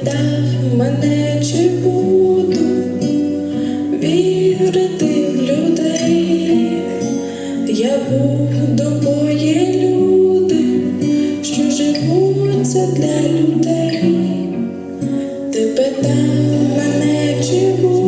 питав мене, чи буду вірити в людей, я буду люди, що живуться для людей, ти питав мене, чи буду.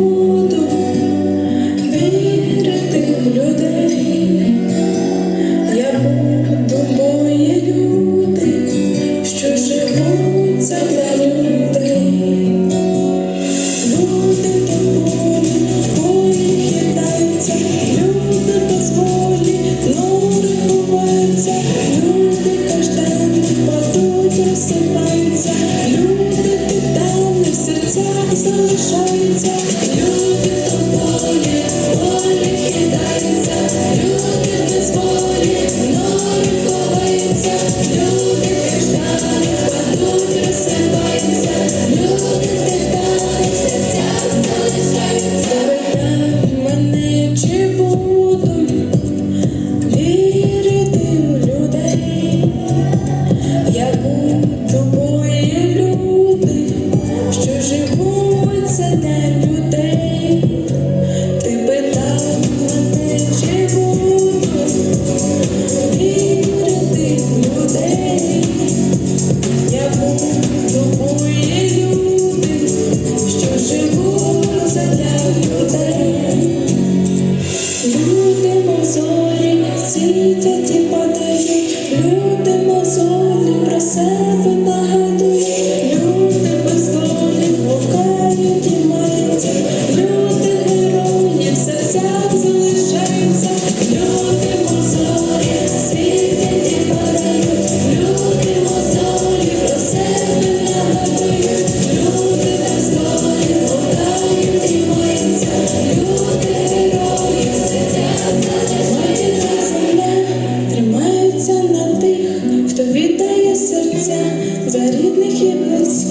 sei pai.